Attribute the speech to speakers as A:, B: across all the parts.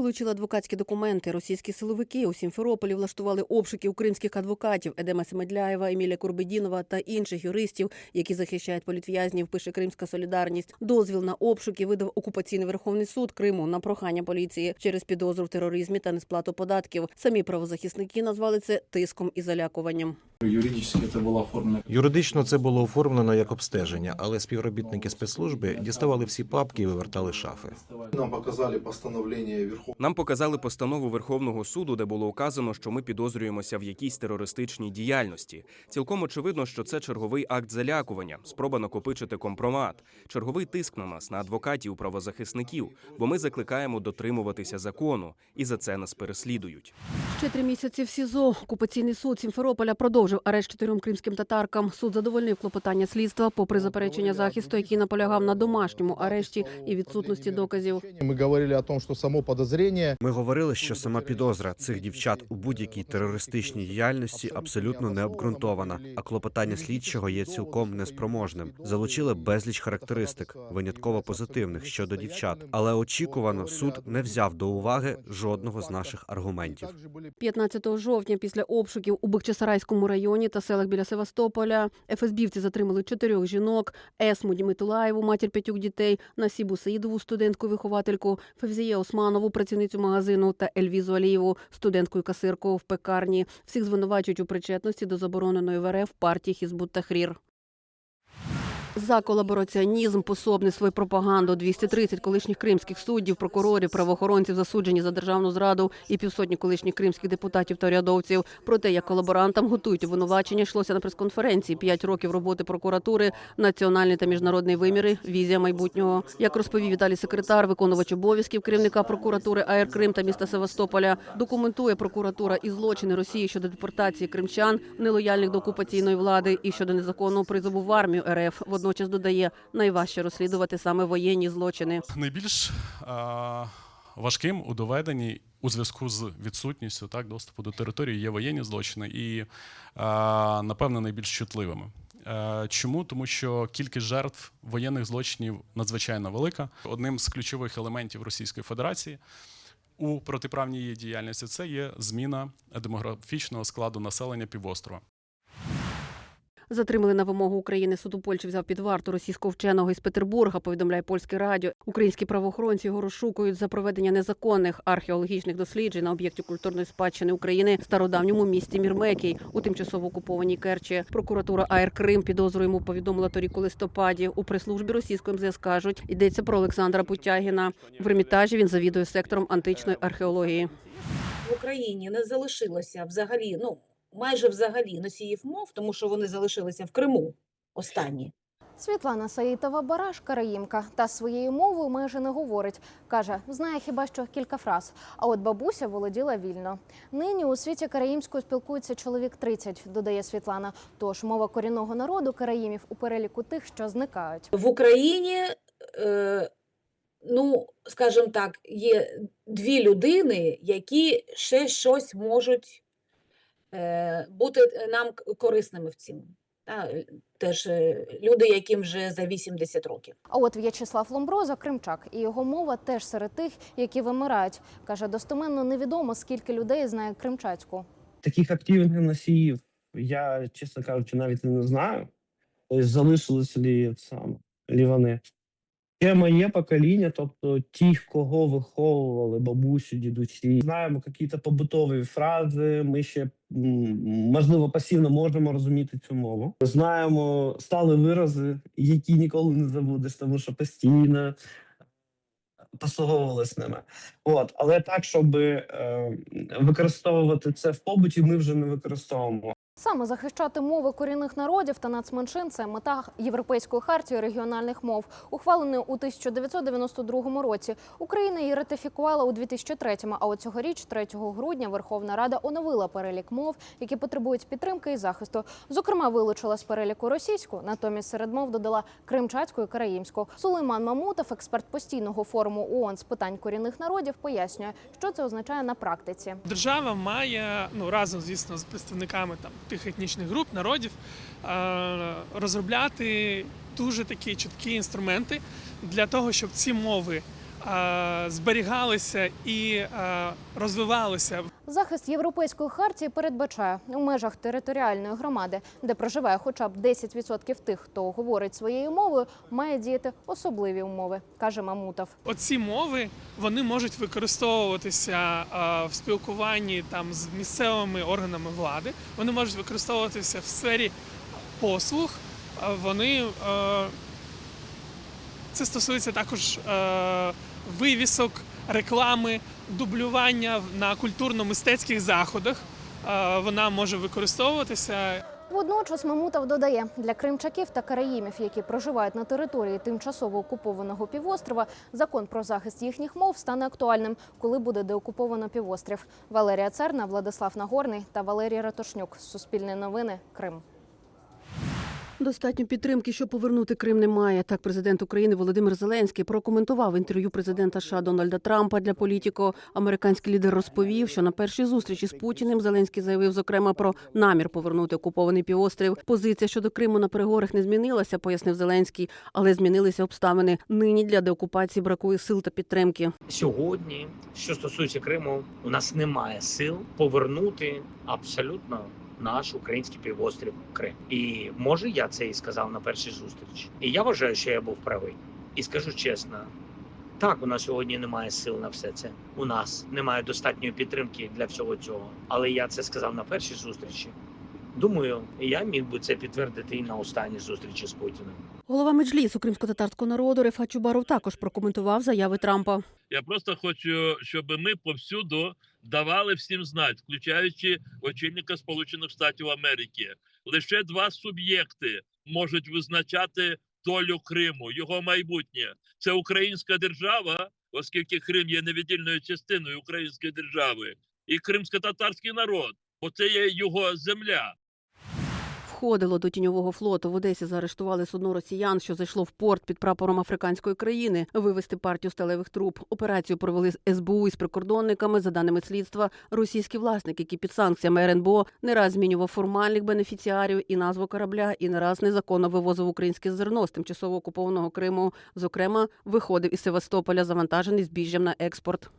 A: Вилучили адвокатські документи. Російські силовики у Сімферополі влаштували обшуки українських адвокатів Едема Семедляєва, Емілія Курбедінова та інших юристів, які захищають політв'язнів. Пише Кримська солідарність. Дозвіл на обшуки видав окупаційний Верховний суд Криму на прохання поліції через підозру в тероризмі та несплату податків. Самі правозахисники назвали це тиском і залякуванням.
B: Юридически это было оформлено.
C: Юридично це було оформлено як обстеження, але співробітники спецслужби діставали всі папки і вивертали шафи.
D: Нам показали постановление Верховного
E: Нам показали постанову Верховного суду, де було указано, що ми підозрюємося в якійсь терористичній діяльності. Цілком очевидно, що це черговий акт залякування, спроба накопичити компромат, черговий тиск на нас, на адвокатів, правозахисників, бо ми закликаємо дотримуватися закону, і за це нас переслідують.
A: Ще три місяці в СІЗО. Окупаційний суд Сімферополя продовжив арешт чотирьом кримським татаркам. Суд задовольнив клопотання слідства, попри заперечення захисту, який наполягав на домашньому арешті і відсутності доказів.
D: Мы говорили о том, что само подозрение
F: Ми говорили, що сама підозра цих дівчат у будь-якій терористичній діяльності абсолютно не обґрунтована, а клопотання слідчого є цілком неспроможним. Залучили безліч характеристик, винятково позитивних щодо дівчат, але очікувано суд не взяв до уваги жодного з наших аргументів.
A: 15 жовтня після обшуків у Бахчисарайському районі та селах біля Севастополя ФСБівці затримали чотирьох жінок: Есму Дімитулаєву, матір п'ятьох дітей, Насібу Саїдову, студентку-виховательку, Февзіє Османову, працівницю магазину та Ельвізу Алієву, студентку і касирку в пекарні. Всіх звинувачують у причетності до забороненої в РФ партії Хізбут Тахрір. За колабораціонізм, пособництво і пропаганду 230 колишніх кримських суддів, прокурорів, правоохоронців засуджені за державну зраду і півсотні колишніх кримських депутатів та урядовців. Про те, як колаборантам готують обвинувачення, йшлося на прес-конференції. П'ять років роботи прокуратури, національний та міжнародний виміри, візія майбутнього. Як розповів Віталій секретар, виконувач обов'язків керівника прокуратури АР Крим та міста Севастополя, документує прокуратура і злочини Росії щодо депортації кримчан, нелояльних до окупаційної влади і щодо незаконного призову в армію РФ. Водночас додає найважче розслідувати саме воєнні злочини.
G: найбільш а, важким у доведенні у зв'язку з відсутністю так доступу до території є воєнні злочини і а, напевно найбільш чутливими. Е, Чому? Тому що кількість жертв воєнних злочинів надзвичайно велика. Одним з ключових елементів Російської Федерації у протиправній її діяльності це є зміна демографічного складу населення півострова.
A: Затримали на вимогу України суд у Польщі взяв під варту російського вченого із Петербурга. Повідомляє польське радіо. Українські правоохоронці його розшукують за проведення незаконних археологічних досліджень на об'єкті культурної спадщини України в стародавньому місті Мірмекій у тимчасово окупованій Керчі. Прокуратура АР Крим підозру повідомила торік у листопаді. У прес-службі російської МЗС кажуть, йдеться про Олександра Путягіна. В Ермітажі він завідує сектором античної археології.
H: в Україні не залишилося взагалі, ну майже взагалі носіїв мов, тому що вони залишилися в Криму останні.
I: Світлана Саїтова Бараш караїмка та своєю мовою майже не говорить. каже, знає хіба що кілька фраз. А от бабуся володіла вільно. Нині у світі караїмською спілкується чоловік 30, додає Світлана. Тож мова корінного народу караїмів у переліку тих, що зникають.
H: В Україні, е, ну скажімо так, є дві людини, які ще щось можуть бути нам корисними в цьому. Е, теж е, люди, яким вже за 80 років.
I: А от В'ячеслав Ломброза кримчак, і його мова теж серед тих, які вимирають. каже, достеменно невідомо, скільки людей знає кримчацьку.
J: таких активних носіїв я, чесно кажучи, навіть не знаю. Тобто залишилися лі саме лі Ще моє покоління, тобто ті, кого виховували бабусі, дідусі, знаємо якісь побутові фрази. Ми ще можливо пасивно можемо розуміти цю мову. Знаємо стали вирази, які ніколи не забудеш, тому що постійно послуговувалися ними. От, але так, щоб е, використовувати це в побуті, ми вже не використовуємо.
I: Саме захищати мови корінних народів та нацменшин це мета Європейської хартії регіональних мов, ухваленої у 1992 році. Україна її ратифікувала у 2003, а от цьогоріч, 3 грудня, Верховна Рада оновила перелік мов, які потребують підтримки і захисту. Зокрема, вилучила з переліку російську, натомість серед мов додала кримчацьку і караїмську. Сулейман Мамутов, експерт постійного форуму ООН з питань корінних народів, пояснює, що це означає на практиці.
K: Держава має ну разом, звісно, з представниками там тих етнічних груп, народів е, розробляти дуже такі чіткі інструменти для того, щоб ці мови е, зберігалися і е, розвивалися.
I: Захист європейської хартії передбачає у межах територіальної громади, де проживає хоча б 10% тих, хто говорить своєю мовою, має діяти особливі умови, каже Мамутов.
K: Оці мови вони можуть використовуватися в спілкуванні там з місцевими органами влади. Вони можуть використовуватися в сфері послуг. Вони е, це стосується також е, вивісок, реклами, дублювання на культурно-мистецьких заходах. Е, Вона може використовуватися
I: Водночас Мамутов додає, для кримчаків та караїмів, які проживають на території тимчасово окупованого півострова, закон про захист їхніх мов стане актуальним, коли буде деокуповано півострів. Валерія Церна, Владислав Нагорний та Валерій Ратушнюк. Суспільне новини. Крим.
A: Достатньо підтримки, щоб повернути Крим, немає. Так, президент України Володимир Зеленський прокоментував інтерв'ю президента США Дональда Трампа для політіко. Американський лідер розповів, що на першій зустрічі з Путіним Зеленський заявив зокрема про намір повернути окупований півострів. Позиція щодо Криму на переговорах не змінилася, пояснив Зеленський, але змінилися обставини. Нині для деокупації бракує сил та підтримки.
L: Сьогодні, що стосується Криму, у нас немає сил повернути абсолютно наш український півострів Крим. І може я це і сказав на першій зустрічі. І я вважаю, що я був правий. І скажу чесно, так, у нас сьогодні немає сил на все це. У нас немає достатньої підтримки для всього цього. Але я це сказав на першій зустрічі. Думаю, я міг би це підтвердити і на останній зустрічі з Путіним.
A: Голова меджлісу кримсько-татарського народу Рефат Чубаров також прокоментував заяви Трампа.
M: Я просто хочу, щоб ми повсюду давали всім знати, включаючи очільника Сполучених Штатів Америки. Лише два суб'єкти можуть визначати долю Криму, його майбутнє. Це українська держава, оскільки Крим є невіддільною частиною української держави, і кримсько-татарський народ, бо це є його земля.
A: Входило до тіньового флоту. В Одесі заарештували судно росіян, що зайшло в порт під прапором африканської країни. Вивести партію сталевих труб. Операцію провели з СБУ із прикордонниками. За даними слідства, російські власники, які під санкціями РНБО не раз змінював формальних бенефіціарів і назву корабля, і не раз незаконно вивозив українське зерно з тимчасово окупованого Криму. Зокрема, виходив із Севастополя, завантажений збіжжям на експорт.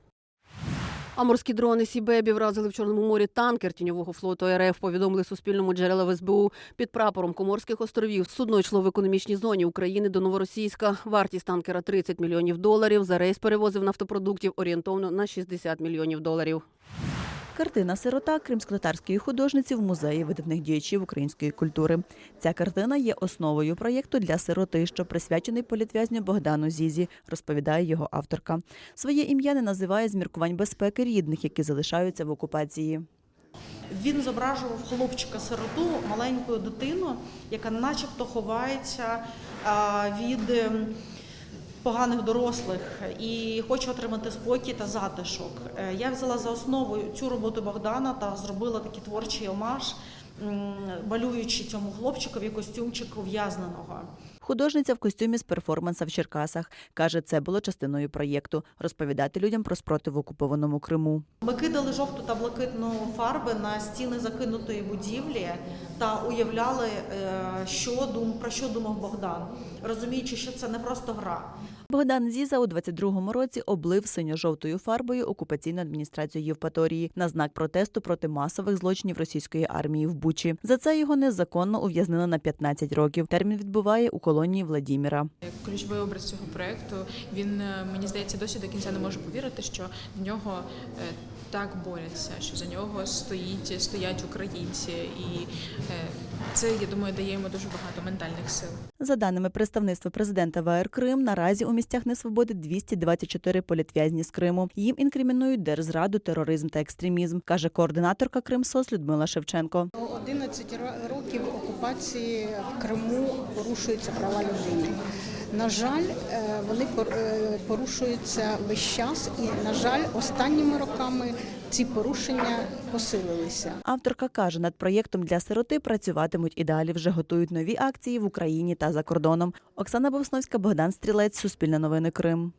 A: А морські дрони Сібебі вразили в Чорному морі танкер тіньового флоту РФ. Повідомили Суспільному джерела в СБУ під прапором Коморських островів. Судно йшло в економічній зоні України до Новоросійська. Вартість танкера 30 мільйонів доларів. За рейс перевозив нафтопродуктів орієнтовно на 60 мільйонів доларів.
N: Картина Сирота кримськотатарської художниці в музеї видатних діячів української культури. Ця картина є основою проєкту для сироти, що присвячений політв'язню Богдану Зізі, розповідає його авторка. Своє ім'я не називає з міркувань безпеки рідних, які залишаються в окупації.
O: Він зображував хлопчика-сироту, маленьку дитину, яка начебто ховається від ем, поганих дорослих і хочу отримати спокій та затишок. Е, Я взяла за основу цю роботу Богдана та зробила такий творчий омаж, малюючи цьому хлопчикові костюмчик ув'язненого.
N: Художниця в костюмі з перформанса в Черкасах каже, це було частиною проєкту розповідати людям про спротив окупованому Криму.
O: Ми кидали жовту та блакитну фарби на стіни закинутої будівлі та уявляли, е, що дум про що думав Богдан, розуміючи, що це не просто гра.
N: Богдан Зіза у 22-му році облив синьо-жовтою фарбою окупаційну адміністрацію Євпаторії на знак протесту проти масових злочинів російської армії в Бучі. За це його незаконно ув'язнили на 15 років. Термін відбуває у колонії Владіміра.
P: Ключовий образ цього проекту. Він е, мені здається досі до кінця не може повірити, що в нього е, так борються, що за нього стоїть стоять українці, і е, це я думаю дає йому дуже багато ментальних сил.
N: За даними представництва президента ВР Крим, наразі у місцях несвободи 224 політв'язні з Криму. Їм інкримінують держзраду, тероризм та екстремізм, каже координаторка Кримсос Людмила Шевченко.
Q: 11 ро- років окупації в Криму порушуються права людини. На жаль, е, вони е, порушуються весь час, і на жаль, останніми роками ці порушення посилилися.
N: Авторка каже, над проєктом для сироти працюватимуть і далі. Вже готують нові акції в Україні та за кордоном. Оксана Бовсновська, Богдан Стрілець, Суспільне новини Крим.